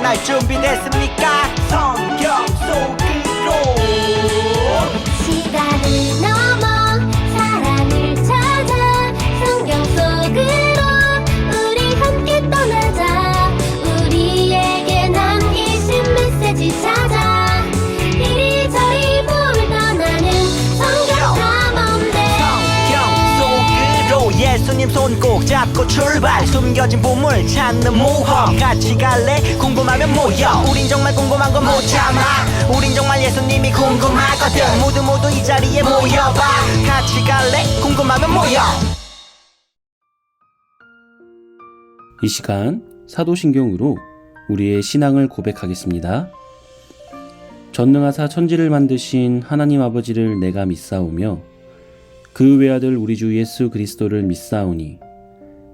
떠날 준비됐습니까 꼭 잡고 출발. 숨겨진 보물 찾는 모험. 같이 갈래? 궁금하면 모여. 우린 정말 궁금한 건 못 참아. 우린 정말 예수님이 궁금하거든. 모두 모두 이 자리에 모여봐. 같이 갈래? 궁금하면 모여. 이 시간 사도신경으로 우리의 신앙을 고백하겠습니다. 전능하사 천지를 만드신 하나님 아버지를 내가 믿사오며 그 외아들 우리 주 예수 그리스도를 믿사오니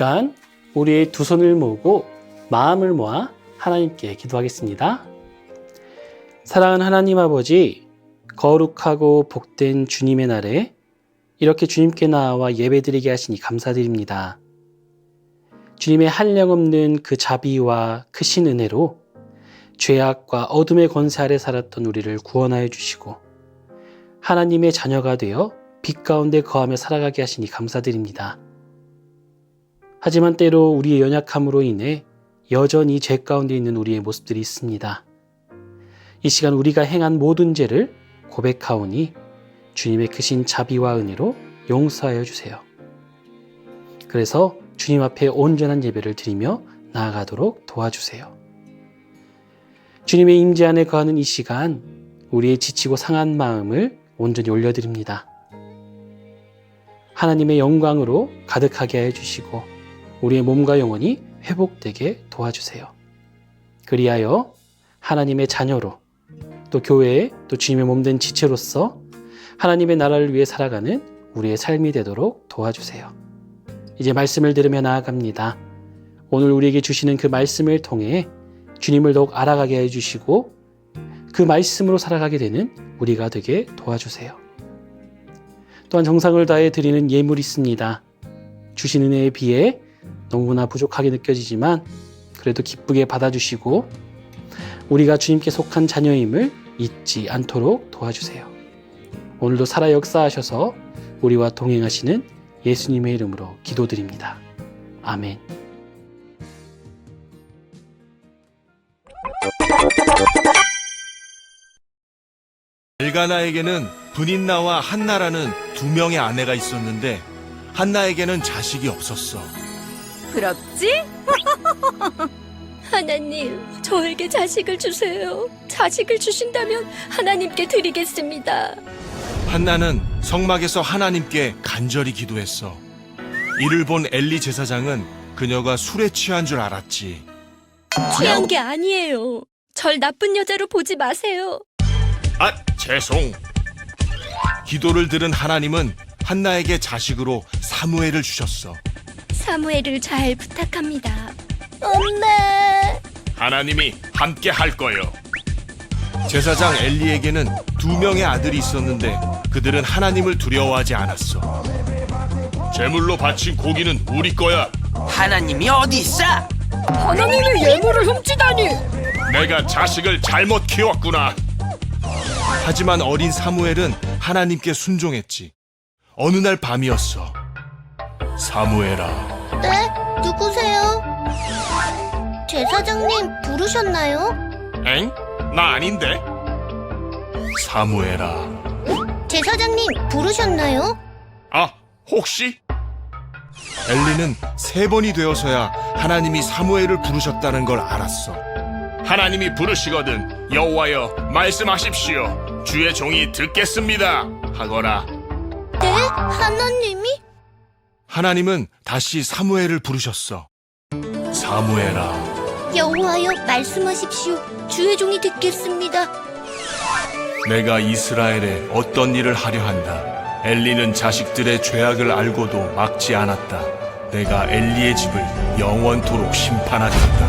시간 우리의 두 손을 모으고 마음을 모아 하나님께 기도하겠습니다. 사랑하는 하나님 아버지, 거룩하고 복된 주님의 날에 이렇게 주님께 나와 예배드리게 하시니 감사드립니다. 주님의 한량없는 그 자비와 크신 은혜로 죄악과 어둠의 권세 아래 살았던 우리를 구원하여 주시고 하나님의 자녀가 되어 빛 가운데 거하며 살아가게 하시니 감사드립니다. 하지만 때로 우리의 연약함으로 인해 여전히 죄 가운데 있는 우리의 모습들이 있습니다. 이 시간 우리가 행한 모든 죄를 고백하오니 주님의 크신 자비와 은혜로 용서하여 주세요. 그래서 주님 앞에 온전한 예배를 드리며 나아가도록 도와주세요. 주님의 임재 안에 거하는 이 시간 우리의 지치고 상한 마음을 온전히 올려드립니다. 하나님의 영광으로 가득하게 해 주시고 우리의 몸과 영혼이 회복되게 도와주세요. 그리하여 하나님의 자녀로 또 교회에 또 주님의 몸된 지체로서 하나님의 나라를 위해 살아가는 우리의 삶이 되도록 도와주세요. 이제 말씀을 들으며 나아갑니다. 오늘 우리에게 주시는 그 말씀을 통해 주님을 더욱 알아가게 해주시고 그 말씀으로 살아가게 되는 우리가 되게 도와주세요. 또한 정상을 다해 드리는 예물이 있습니다. 주신 은혜에 비해 너무나 부족하게 느껴지지만 그래도 기쁘게 받아주시고 우리가 주님께 속한 자녀임을 잊지 않도록 도와주세요. 오늘도 살아 역사하셔서 우리와 동행하시는 예수님의 이름으로 기도드립니다. 아멘. 엘가나에게는 분인나와 한나라는 두 명의 아내가 있었는데 한나에게는 자식이 없었어. 부럽지? 하나님, 저에게 자식을 주세요. 자식을 주신다면 하나님께 드리겠습니다. 한나는 성막에서 하나님께 간절히 기도했어. 이를 본 엘리 제사장은 그녀가 술에 취한 줄 알았지. 취한 게 아니에요. 절 나쁜 여자로 보지 마세요. 아, 죄송. 기도를 들은 하나님은 한나에게 자식으로 사무엘을 주셨어. 사무엘을 잘 부탁합니다. 엄마! 하나님이 함께 할 거요. 제사장 엘리에게는 두 명의 아들이 있었는데 그들은 하나님을 두려워하지 않았어. 제물로 바친 고기는 우리 거야. 하나님이 어디 있어? 하나님의 예물을 훔치다니! 내가 자식을 잘못 키웠구나. 하지만 어린 사무엘은 하나님께 순종했지. 어느 날 밤이었어. 사무엘아, 네? 누구세요? 제 사장님 부르셨나요? 엥? 나 아닌데? 사무엘아, 제 사장님 부르셨나요? 아, 혹시? 엘리는 세 번이 되어서야 하나님이 사무엘을 부르셨다는 걸 알았어. 하나님이 부르시거든 여호와여 말씀하십시오. 주의 종이 듣겠습니다. 하거라. 네? 하나님이? 하나님은 다시 사무엘을 부르셨어. 사무엘아, 여호와여 말씀하십시오. 주의 종이 듣겠습니다. 내가 이스라엘에 어떤 일을 하려 한다. 엘리는 자식들의 죄악을 알고도 막지 않았다. 내가 엘리의 집을 영원토록 심판하겠다.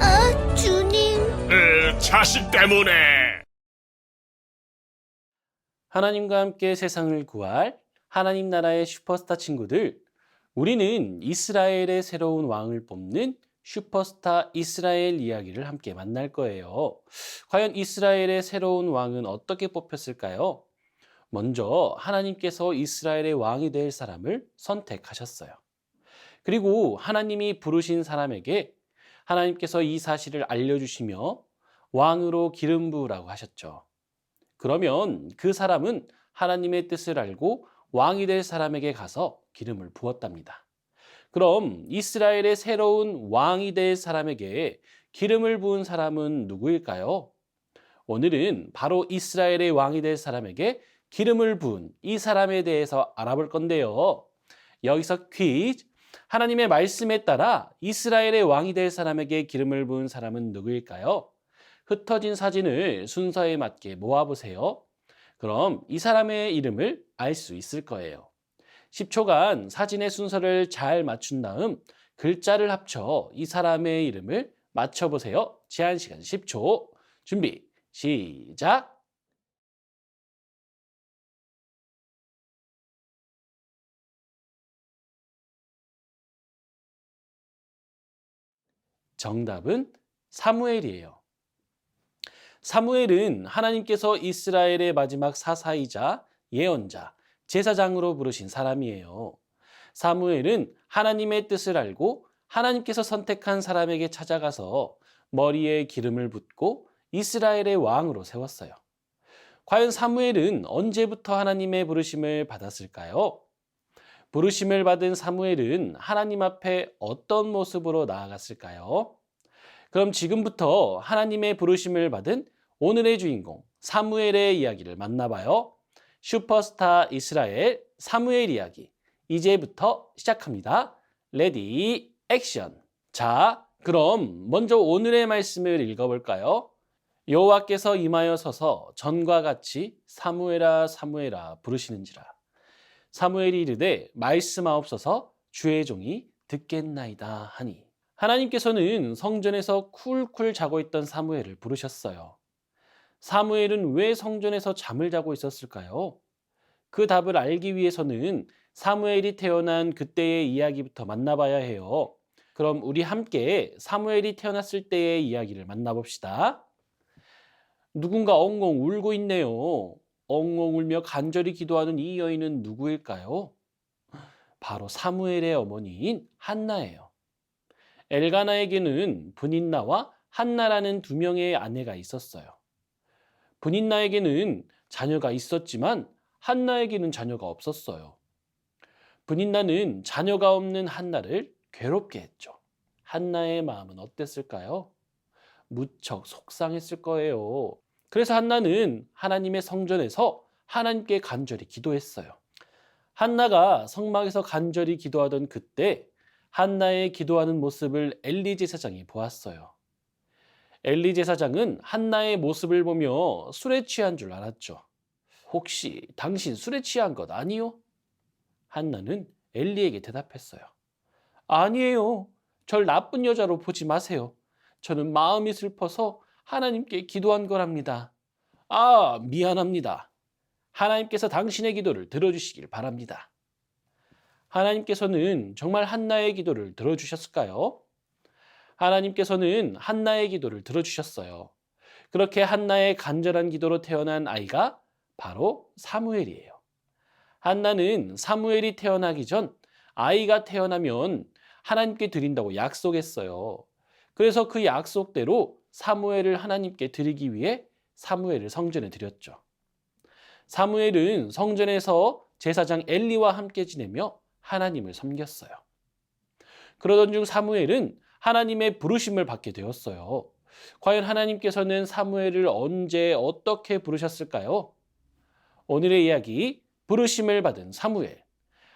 아, 주님. 으, 자식 때문에. 하나님과 함께 세상을 구할 하나님 나라의 슈퍼스타 친구들, 우리는 이스라엘의 새로운 왕을 뽑는 슈퍼스타 이스라엘 이야기를 함께 만날 거예요. 과연 이스라엘의 새로운 왕은 어떻게 뽑혔을까요? 먼저 하나님께서 이스라엘의 왕이 될 사람을 선택하셨어요. 그리고 하나님이 부르신 사람에게 하나님께서 이 사실을 알려주시며 왕으로 기름 부으라고 하셨죠. 그러면 그 사람은 하나님의 뜻을 알고 왕이 될 사람에게 가서 기름을 부었답니다. 그럼 이스라엘의 새로운 왕이 될 사람에게 기름을 부은 사람은 누구일까요? 오늘은 바로 이스라엘의 왕이 될 사람에게 기름을 부은 이 사람에 대해서 알아볼 건데요. 여기서 퀴즈. 하나님의 말씀에 따라 이스라엘의 왕이 될 사람에게 기름을 부은 사람은 누구일까요? 흩어진 사진을 순서에 맞게 모아보세요. 그럼 이 사람의 이름을 알 수 있을 거예요. 10초간 사진의 순서를 잘 맞춘 다음 글자를 합쳐 이 사람의 이름을 맞춰보세요. 제한 시간 10초. 준비, 시작! 정답은 사무엘이에요. 사무엘은 하나님께서 이스라엘의 마지막 사사이자 예언자, 제사장으로 부르신 사람이에요. 사무엘은 하나님의 뜻을 알고 하나님께서 선택한 사람에게 찾아가서 머리에 기름을 붓고 이스라엘의 왕으로 세웠어요. 과연 사무엘은 언제부터 하나님의 부르심을 받았을까요? 부르심을 받은 사무엘은 하나님 앞에 어떤 모습으로 나아갔을까요? 그럼 지금부터 하나님의 부르심을 받은 오늘의 주인공 사무엘의 이야기를 만나봐요. 슈퍼스타 이스라엘 사무엘 이야기 이제부터 시작합니다. 레디 액션. 자, 그럼 먼저 오늘의 말씀을 읽어볼까요? 여호와께서 임하여 서서 전과 같이 사무엘아 사무엘아 부르시는지라. 사무엘이 이르되 말씀하옵소서 주의 종이 듣겠나이다 하니 하나님께서는 성전에서 쿨쿨 자고 있던 사무엘을 부르셨어요. 사무엘은 왜 성전에서 잠을 자고 있었을까요? 그 답을 알기 위해서는 사무엘이 태어난 그때의 이야기부터 만나봐야 해요. 그럼 우리 함께 사무엘이 태어났을 때의 이야기를 만나봅시다. 누군가 엉엉 울고 있네요. 엉엉 울며 간절히 기도하는 이 여인은 누구일까요? 바로 사무엘의 어머니인 한나예요. 엘가나에게는 분인나와 한나라는 두 명의 아내가 있었어요. 분인나에게는 자녀가 있었지만 한나에게는 자녀가 없었어요. 분인나는 자녀가 없는 한나를 괴롭게 했죠. 한나의 마음은 어땠을까요? 무척 속상했을 거예요. 그래서 한나는 하나님의 성전에서 하나님께 간절히 기도했어요. 한나가 성막에서 간절히 기도하던 그때 한나의 기도하는 모습을 엘리 제사장이 보았어요. 엘리 제사장은 한나의 모습을 보며 술에 취한 줄 알았죠. 혹시 당신 술에 취한 것 아니요? 한나는 엘리에게 대답했어요. 아니에요. 절 나쁜 여자로 보지 마세요. 저는 마음이 슬퍼서 하나님께 기도한 거랍니다. 아, 미안합니다. 하나님께서 당신의 기도를 들어주시길 바랍니다. 하나님께서는 정말 한나의 기도를 들어주셨을까요? 하나님께서는 한나의 기도를 들어주셨어요. 그렇게 한나의 간절한 기도로 태어난 아이가 바로 사무엘이에요. 한나는 사무엘이 태어나기 전 아이가 태어나면 하나님께 드린다고 약속했어요. 그래서 그 약속대로 사무엘을 하나님께 드리기 위해 사무엘을 성전에 드렸죠. 사무엘은 성전에서 제사장 엘리와 함께 지내며 하나님을 섬겼어요. 그러던 중 사무엘은 하나님의 부르심을 받게 되었어요. 과연 하나님께서는 사무엘을 언제 어떻게 부르셨을까요? 오늘의 이야기 부르심을 받은 사무엘.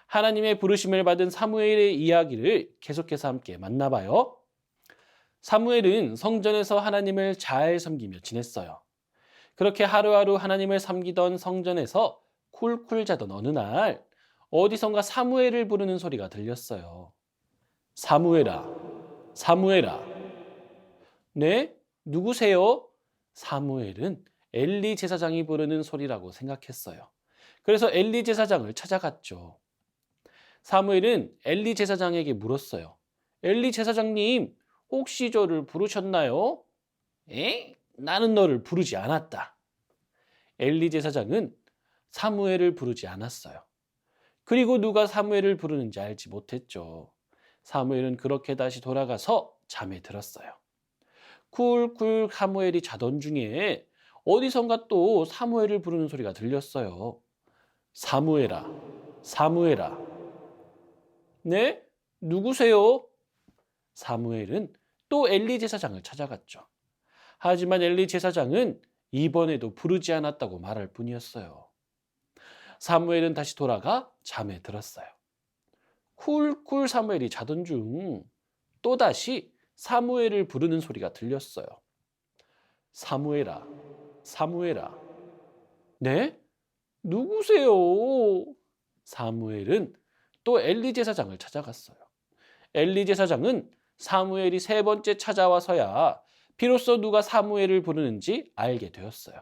하나님의 부르심을 받은 사무엘의 이야기를 계속해서 함께 만나봐요. 사무엘은 성전에서 하나님을 잘 섬기며 지냈어요. 그렇게 하루하루 하나님을 섬기던 성전에서 쿨쿨 자던 어느 날 어디선가 사무엘을 부르는 소리가 들렸어요. 사무엘아, 사무엘아. 네? 누구세요? 사무엘은 엘리 제사장이 부르는 소리라고 생각했어요. 그래서 엘리 제사장을 찾아갔죠. 사무엘은 엘리 제사장에게 물었어요. 엘리 제사장님, 혹시 저를 부르셨나요? 에? 나는 너를 부르지 않았다. 엘리 제사장은 사무엘을 부르지 않았어요. 그리고 누가 사무엘을 부르는지 알지 못했죠. 사무엘은 그렇게 다시 돌아가서 잠에 들었어요. 쿨쿨 사무엘이 자던 중에 어디선가 또 사무엘을 부르는 소리가 들렸어요. 사무엘아, 사무엘아. 네? 누구세요? 사무엘은 또 엘리 제사장을 찾아갔죠. 하지만 엘리 제사장은 이번에도 부르지 않았다고 말할 뿐이었어요. 사무엘은 다시 돌아가 잠에 들었어요. 쿨쿨 사무엘이 자던 중 또다시 사무엘을 부르는 소리가 들렸어요. 사무엘아, 사무엘아. 네? 누구세요? 사무엘은 또 엘리 제사장을 찾아갔어요. 엘리 제사장은 사무엘이 세 번째 찾아와서야 비로소 누가 사무엘을 부르는지 알게 되었어요.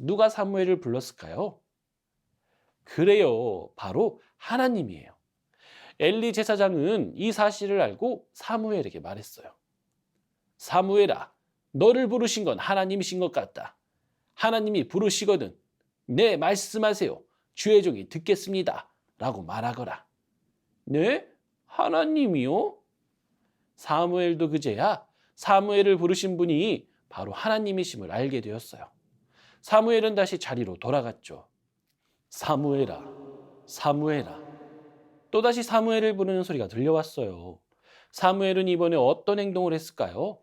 누가 사무엘을 불렀을까요? 그래요. 바로 하나님이에요. 엘리 제사장은 이 사실을 알고 사무엘에게 말했어요. 사무엘아, 너를 부르신 건 하나님이신 것 같다. 하나님이 부르시거든. 네, 말씀하세요. 주의 종이 듣겠습니다. 라고 말하거라. 네? 하나님이요? 사무엘도 그제야 사무엘을 부르신 분이 바로 하나님이심을 알게 되었어요. 사무엘은 다시 자리로 돌아갔죠. 사무엘아, 사무엘아. 또다시 사무엘을 부르는 소리가 들려왔어요. 사무엘은 이번에 어떤 행동을 했을까요?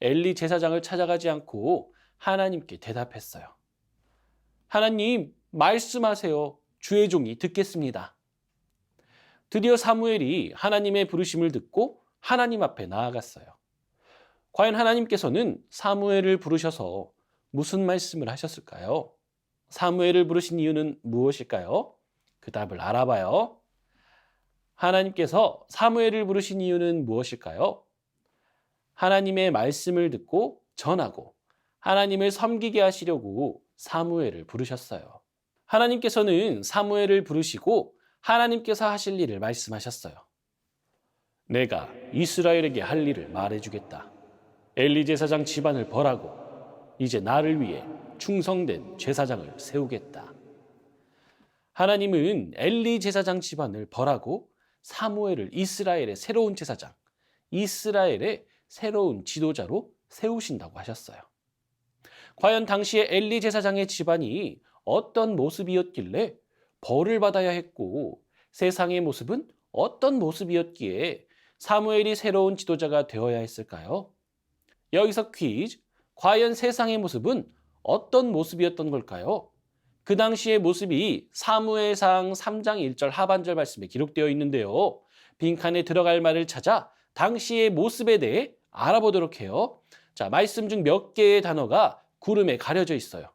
엘리 제사장을 찾아가지 않고 하나님께 대답했어요. 하나님, 말씀하세요. 주의 종이 듣겠습니다. 드디어 사무엘이 하나님의 부르심을 듣고 하나님 앞에 나아갔어요. 과연 하나님께서는 사무엘을 부르셔서 무슨 말씀을 하셨을까요? 사무엘을 부르신 이유는 무엇일까요? 그 답을 알아봐요. 하나님께서 사무엘을 부르신 이유는 무엇일까요? 하나님의 말씀을 듣고 전하고 하나님을 섬기게 하시려고 사무엘을 부르셨어요. 하나님께서는 사무엘을 부르시고 하나님께서 하실 일을 말씀하셨어요. 내가 이스라엘에게 할 일을 말해주겠다. 엘리 제사장 집안을 벌하고 이제 나를 위해 충성된 제사장을 세우겠다. 하나님은 엘리 제사장 집안을 벌하고 사무엘을 이스라엘의 새로운 제사장, 이스라엘의 새로운 지도자로 세우신다고 하셨어요. 과연 당시에 엘리 제사장의 집안이 어떤 모습이었길래 벌을 받아야 했고 세상의 모습은 어떤 모습이었기에 사무엘이 새로운 지도자가 되어야 했을까요? 여기서 퀴즈. 과연 세상의 모습은 어떤 모습이었던 걸까요? 그 당시의 모습이 사무엘상 3장 1절 하반절 말씀에 기록되어 있는데요. 빈칸에 들어갈 말을 찾아 당시의 모습에 대해 알아보도록 해요. 자, 말씀 중 몇 개의 단어가 구름에 가려져 있어요.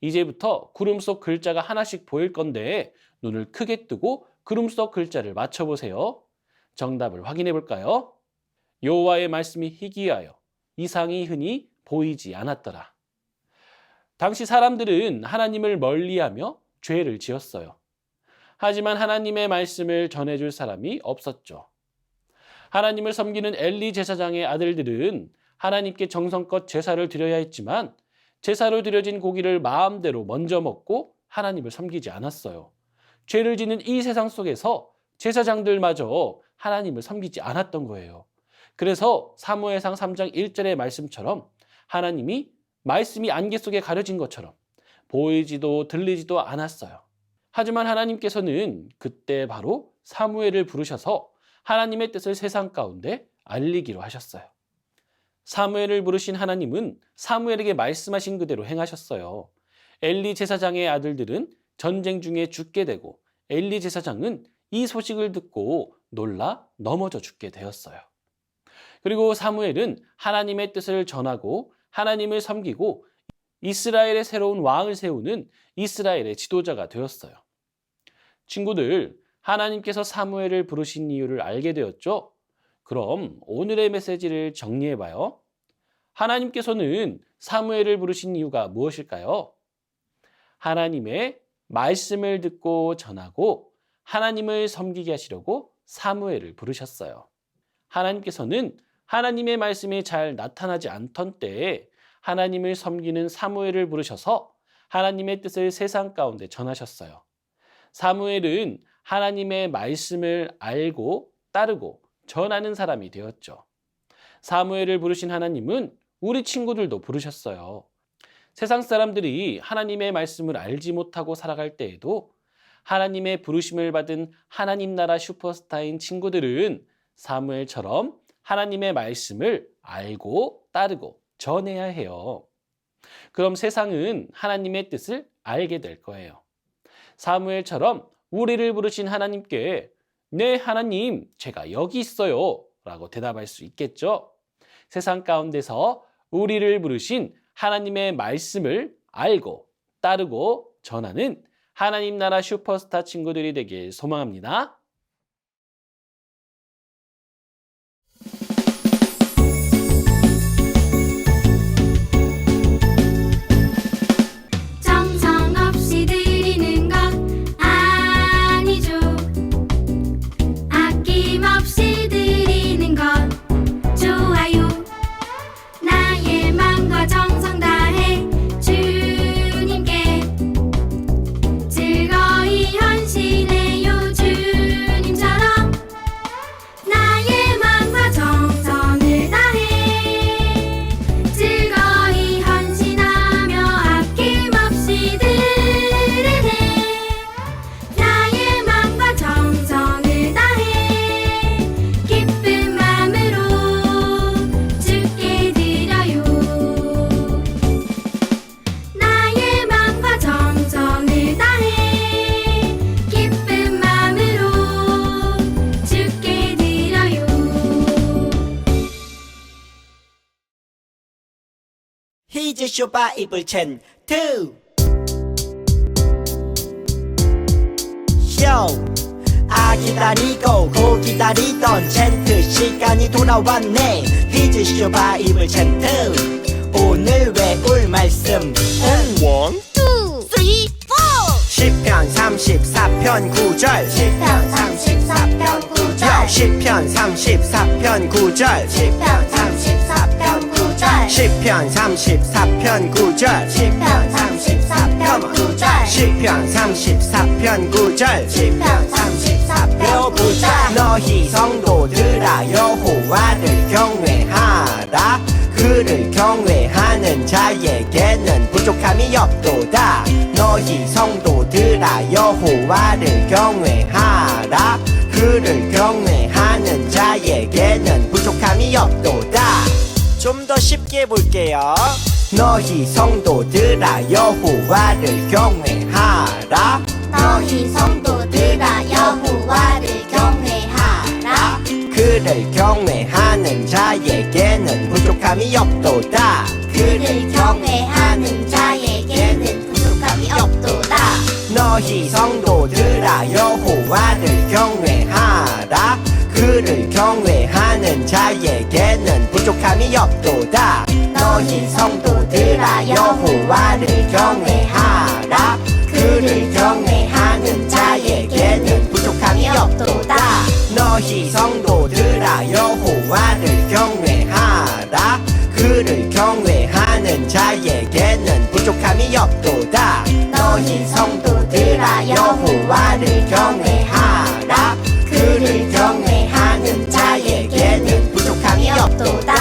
이제부터 구름 속 글자가 하나씩 보일 건데 눈을 크게 뜨고 구름 속 글자를 맞춰보세요. 정답을 확인해 볼까요? 여호와의 말씀이 희귀하여 이상이 흔히 보이지 않았더라. 당시 사람들은 하나님을 멀리하며 죄를 지었어요. 하지만 하나님의 말씀을 전해줄 사람이 없었죠. 하나님을 섬기는 엘리 제사장의 아들들은 하나님께 정성껏 제사를 드려야 했지만 제사로 드려진 고기를 마음대로 먼저 먹고 하나님을 섬기지 않았어요. 죄를 짓는 이 세상 속에서 제사장들마저 하나님을 섬기지 않았던 거예요. 그래서 사무엘상 3장 1절의 말씀처럼 하나님이 말씀이 안개 속에 가려진 것처럼 보이지도 들리지도 않았어요. 하지만 하나님께서는 그때 바로 사무엘을 부르셔서 하나님의 뜻을 세상 가운데 알리기로 하셨어요. 사무엘을 부르신 하나님은 사무엘에게 말씀하신 그대로 행하셨어요. 엘리 제사장의 아들들은 전쟁 중에 죽게 되고 엘리 제사장은 이 소식을 듣고 놀라 넘어져 죽게 되었어요. 그리고 사무엘은 하나님의 뜻을 전하고 하나님을 섬기고 이스라엘의 새로운 왕을 세우는 이스라엘의 지도자가 되었어요. 친구들, 하나님께서 사무엘을 부르신 이유를 알게 되었죠? 그럼 오늘의 메시지를 정리해 봐요. 하나님께서는 사무엘을 부르신 이유가 무엇일까요? 하나님의 말씀을 듣고 전하고 하나님을 섬기게 하시려고 사무엘을 부르셨어요. 하나님께서는 하나님의 말씀이 잘 나타나지 않던 때에 하나님을 섬기는 사무엘을 부르셔서 하나님의 뜻을 세상 가운데 전하셨어요. 사무엘은 하나님의 말씀을 알고 따르고 전하는 사람이 되었죠. 사무엘을 부르신 하나님은 우리 친구들도 부르셨어요. 세상 사람들이 하나님의 말씀을 알지 못하고 살아갈 때에도 하나님의 부르심을 받은 하나님 나라 슈퍼스타인 친구들은 사무엘처럼 하나님의 말씀을 알고 따르고 전해야 해요. 그럼 세상은 하나님의 뜻을 알게 될 거예요. 사무엘처럼 우리를 부르신 하나님께 네, 하나님, 제가 여기 있어요. 라고 대답할 수 있겠죠? 세상 가운데서 우리를 부르신 하나님의 말씀을 알고 따르고 전하는 하나님 나라 슈퍼스타 친구들이 되길 소망합니다. 쇼바 이블 첸 투. 쇼. 아 기다리고 고 기다리던 챈트 시간이 돌아왔네 히즈 쇼바 이블 첸 투. 오늘 외울 말씀은 원. 투, 쓰리, 포. 10편 34편 9절 10편 34편 9절 10편 34편 9절 10편 34편 9절 10편 34편 9절. 10편 34편 9절. 10편 34편 9절. 10편 34편 9절. 너희 성도들아 여호와를 경외하라. 그를 경외하는 자에게는 부족함이 없도다. 너희 성도들아 여호와를 경외하라. 그를 경외하는 자에게는 부족함이 없도다 좀 더 쉽게 볼게요. 너희 성도들아 여호와를 경외하라. 너희 성도들아 여호와를 경외하라. 그를 경외하는 자에게는 부족함이 없도다. 그를 경외하는 자에게는 부족함이 없도다. 너희 성도들아 여호와를 경외하라 그를 경외하는 자에게는 부족함이 없도다. 너희 성도들아 여호와를 경외하라. 그를 경외하는 자에게는 부족함이 없도다. 너희 성도들아 여호와를 경외하라. 그를 경외하는 자에게는 부족함이 없도다. 너희 성도들아 여호와를 경외하라. 그를 경외 하는 자에게는 부족함이 없도다.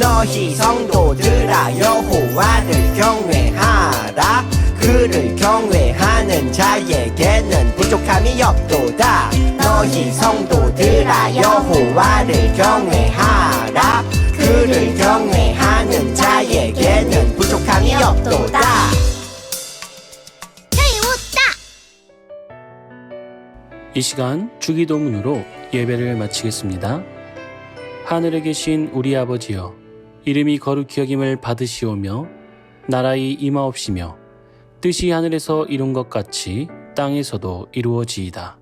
너희 성도들아 여호와를 경외하라. 그를 경외하는 자에게는 부족함이 없도다. 너희 성도들아 여호와를 경외하라. 그를 경외하는 자에게는 부족함이 없도다! 이 시간 주기도문으로 예배를 마치겠습니다. 하늘에 계신 우리 아버지여 이름이 거룩히 여김을 받으시오며 나라의 임하옵시며 뜻이 하늘에서 이룬 것 같이 땅에서도 이루어지이다.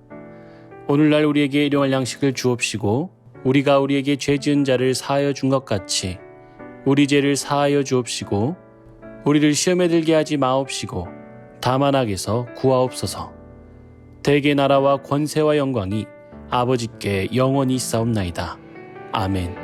오늘날 우리에게 일용할 양식을 주옵시고 우리가 우리에게 죄 지은 자를 사하여 준 것 같이 우리 죄를 사하여 주옵시고 우리를 시험에 들게 하지 마옵시고 다만 악에서 구하옵소서. 대개 나라와 권세와 영광이 아버지께 영원히 싸움나이다. 아멘.